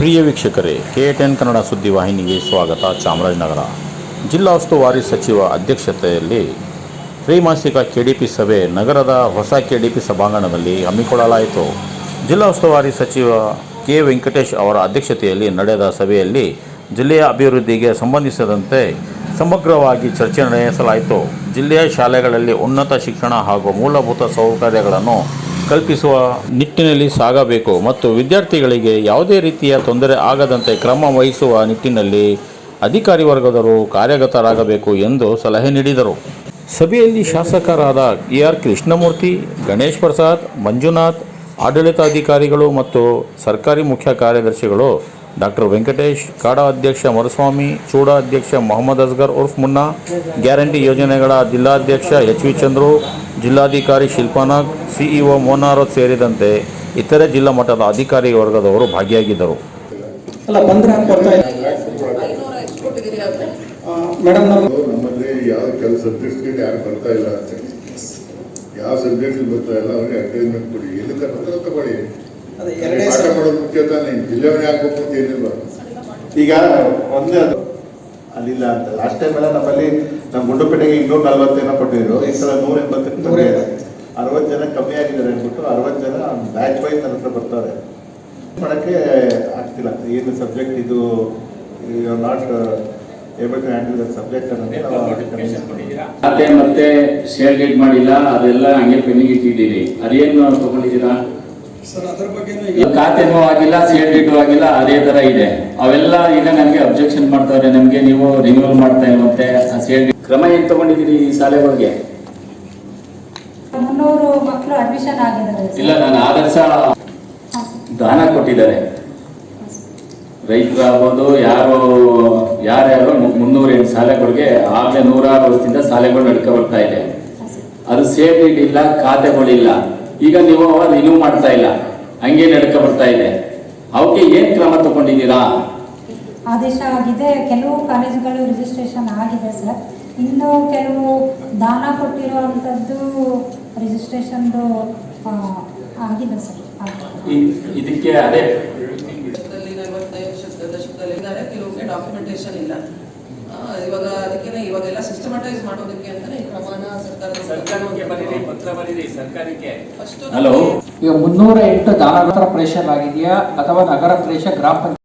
ಪ್ರಿಯ ವೀಕ್ಷಕರೇ, K ten Kannada ಸುದ್ದಿವಾಹಿನಿಗೆ ಸ್ವಾಗತ, ಚಾಮರಾಜನಗರ. ಜಿಲ್ಲಾ ಉಸ್ತುವಾರಿ ಸಚಿವ ಅಧ್ಯಕ್ಷತೆಯಲ್ಲಿ ತ್ರೈಮಾಸಿಕ ಕೆಡಿಪಿ ಸಭೆ, ನಗರದ ಹೊಸ ಕೆಡಿಪಿ ಸಭಾಂಗಣದಲ್ಲಿ ಹಮ್ಮಿಕೊಳ್ಳಲಾಯಿತು. ಜಿಲ್ಲಾ ಉಸ್ತುವಾರಿ ಸಚಿವ ಕೆ ವೆಂಕಟೇಶ್ ಅವರ ಅಧ್ಯಕ್ಷತೆಯಲ್ಲಿ ನಡೆದ ಸಭೆಯಲ್ಲಿ ಜಿಲ್ಲೆಯ ಅಭಿವೃದ್ಧಿಗೆ ಸಂಬಂಧಿಸಿದಂತೆ ಸಮಗ್ರವಾಗಿ ಚರ್ಚೆ ನಡೆಸಲಾಯಿತು. ಜಿಲ್ಲೆಯ ಶಾಲೆಗಳಲ್ಲಿ ಉನ್ನತ ಶಿಕ್ಷಣ ಹಾಗೂ ಮೂಲಭೂತ ಸೌಕರ್ಯಗಳನ್ನು ಕಲ್ಪಿಸುವ ನಿಟ್ಟಿನಲ್ಲಿ ಸಾಗಬೇಕು ಮತ್ತು ವಿದ್ಯಾರ್ಥಿಗಳಿಗೆ ಯಾವುದೇ ರೀತಿಯ ತೊಂದರೆ ಆಗದಂತೆ ಕ್ರಮ ವಹಿಸುವ ನಿಟ್ಟಿನಲ್ಲಿ ಅಧಿಕಾರಿ ವರ್ಗದವರು ಕಾರ್ಯಗತರಾಗಬೇಕು ಎಂದು ಸಲಹೆ ನೀಡಿದರು. ಸಭೆಯಲ್ಲಿ ಶಾಸಕರಾದ ಎ ಆರ್ ಕೃಷ್ಣಮೂರ್ತಿ, ಗಣೇಶ್ ಪ್ರಸಾದ್, ಮಂಜುನಾಥ್, ಆಡಳಿತಾಧಿಕಾರಿಗಳು ಮತ್ತು ಸರ್ಕಾರಿ ಮುಖ್ಯ ಕಾರ್ಯದರ್ಶಿಗಳು ಡಾಕ್ಟರ್ ವೆಂಕಟೇಶ್ ಕಾಡಾ ಅಧ್ಯಕ್ಷ ಮರುಸ್ವಾಮಿ ಚೂಡ ಅಧ್ಯಕ್ಷ ಮೊಹಮ್ಮದ್ ಅಸ್ಗರ್ ಉರ್ಫ್ ಮುನ್ನಾ ಗ್ಯಾರಂಟಿ ಯೋಜನೆಗಳ ಜಿಲ್ಲಾಧ್ಯಕ್ಷ ಎಚ್ ವಿ ಚಂದ್ರು ಜಿಲ್ಲಾಧಿಕಾರಿ ಶಿಲ್ಪಾನಾಗ್ ಸಿಇಒ ಮೋನಾರೋತ್ ಸೇರಿದಂತೆ ಇತರೆ ಜಿಲ್ಲಾ ಮಟ್ಟದ ಅಧಿಕಾರಿ ವರ್ಗದವರು ಭಾಗಿಯಾಗಿದ್ದರು. ಮೇಡಮ್ ನಮ್ಮಲ್ಲಿ ಯಾವ ಕೆಲವು ಸಬ್ಜೆಕ್ಟ್ಸ್ಗೆ ಯಾರು ಬರ್ತಾ ಇಲ್ಲ ಅಂತ. ಯಾವ ಸಬ್ಜೆಕ್ಟ್ ಬರ್ತಾ ಇಲ್ಲ ಅವ್ರಿಗೆ ಅಟೈನ್ಮೆಂಟ್ ಕೊಡಿ. ಎಲ್ಲಿ ತಗೊಳ್ಳಿ ಎರಡೇ ಸಲ. ಮಾಡೋದು ಮುಖ್ಯ ತಾನೇ ಹಾಕ್ಬೇಕು ಅಂತ ಏನಿಲ್ಲ. ಈಗ ಒಂದೇ ಅದು. ಅಲ್ಲಿಲ್ಲ ಅಂತ. ಲಾಸ್ಟ್ ಟೈಮ್ ಎಲ್ಲ ನಮ್ಮಲ್ಲಿ ನಮ್ಮ ಗುಂಡುಪೇಟೆಗೆ ಇನ್ನೂರ ಜನ ಕೊಟ್ಟಿದ್ರು. ಈ ಸಲ ನೂರ ಎಂಬತ್ತು. ಅರವತ್ತು ಜನ ಕಮ್ಮಿ ಆಗಿದ್ದಾರೆ ಅಂದ್ಬಿಟ್ಟು ಅರವತ್ತು ಜನ ಬ್ಯಾಚ್ ವೈಸ್ ನನ್ನ ಹತ್ರ ಬರ್ತಾರೆ. ಮಾಡಕ್ಕೆ ಆಗ್ತಿಲ್ಲ. ಏನು ಸಬ್ಜೆಕ್ಟ್ ಇದು? You not able to handle the subject ಮತ್ತೆ ಮತ್ತೆ ಶೇರ್ ಗೇಟ್ ಮಾಡಿಲ್ಲ. ಅದೆಲ್ಲ ಹಂಗೆ ಪೆಂಡಿಂಗ್ ಇಟ್ಟಿದ್ದೀರಿ. ಅದೇನು ತಗೊಂಡಿದ್ದೀರಾ? ಸರ್ ಅದ್ರ ಬಗ್ಗೆ ಈಗ ಖಾತೆನೂ ಆಗಿಲ್ಲ ಶೇರ್ ಆಗಿಲ್ಲ ಅದೇ ತರ ಇದೆ. ಅವೆಲ್ಲ ಈಗ ನನಗೆ ಅಬ್ಜೆಕ್ಷನ್ ಮಾಡ್ತಾರೆ ನಮಗೆ ನೀವು ರಿನ್ಯೂವಲ್ ಮಾಡ್ತಾ ಇರುವಂತೆ ಆ ಶೇರ್ ಕ್ರಮ ಏನ್ ತಗೊಂಡಿದ್ದೀರಿ ಈ ಶಾಲೆಗಳಿಗೆ? ಮುನ್ನೂರು ಮಕ್ಕಳು ಅಡ್ಮಿಷನ್ ಆಗಿದ್ದಾರೆ ಇಲ್ಲ ನಾನು ಆದರ್ಶ. ದಾನ ಕೊಟ್ಟಿದ್ದಾರೆ. ರೈತರಾಗ್ಬೋದು ಯಾರು ಯಾರ್ಯಾರು ಮುನ್ನೂರ ಎಂಟು ಶಾಲೆಗಳಿಗೆ ಆಗಲೇ ನೂರಾರು ವರ್ಷದಿಂದ ಶಾಲೆಗಳು ನಡ್ಕೊ ಬರ್ತಾ ಇದೆ. ಅದು ಸೇಫ್ ಇಲ್ಲ ಖಾತೆಗಳಿಲ್ಲ. ಈಗ ನೀವು ರಿನ್ಯೂ ಮಾಡ್ತಾ ಇಲ್ಲ. ಹಂಗೆ ನಡ್ಕ ಬರ್ತಾ ಇದೆ. ಅವಕ್ಕೆ ಏನ್ ಕ್ರಮ ತಗೊಂಡಿದ್ದೀರಾ? ಆದೇಶ ಆಗಿದೆ. ಕೆಲವು ಕಾಲೇಜುಗಳು ರಿಜಿಸ್ಟ್ರೇಷನ್ ಆಗಿದೆ ಸರ್. ಇನ್ನು ಕೆಲವು ದಾನ ಕೊಟ್ಟಿರುವಂಥದ್ದು ರಿಜಿಸ್ಟ್ರೇಷನ್ದು ಆಗಿದೆ ಸರ್. ಇದಕ್ಕೆ ಅದೇ ದಶಕದಲ್ಲಿ ನಲವತ್ತೈದು ದಶಕದಲ್ಲಿ ಇದ್ದಾರೆ ಕೆಲವೊಮ್ಮೆ ಡಾಕ್ಯುಮೆಂಟೇಶನ್ ಇಲ್ಲ. ಇವಾಗ ಅದಕ್ಕೆ ಇವಾಗೆಲ್ಲ ಸಿಸ್ಟಮಟೈಸ್ ಮಾಡೋದಕ್ಕೆ ಅಂತಾನೆ ಪ್ರಮಾಣ ಸರ್ಕಾರದ ಸರ್ಕಾರಕ್ಕೆ ಬರೀರಿ ಪತ್ರ ಬರೀರಿ ಸರ್ಕಾರಕ್ಕೆ. ಫಸ್ಟ್ ಹಲೋ ಈಗ ಮುನ್ನೂರ ಎಂಟು ದಾನಗಳ ಪ್ರೇಷನ್ ಆಗಿದೆಯಾ? ಅಥವಾ ನಗರ ಪ್ರೇಷ ಗ್ರಾಮ ಪಂಚಾಯತ್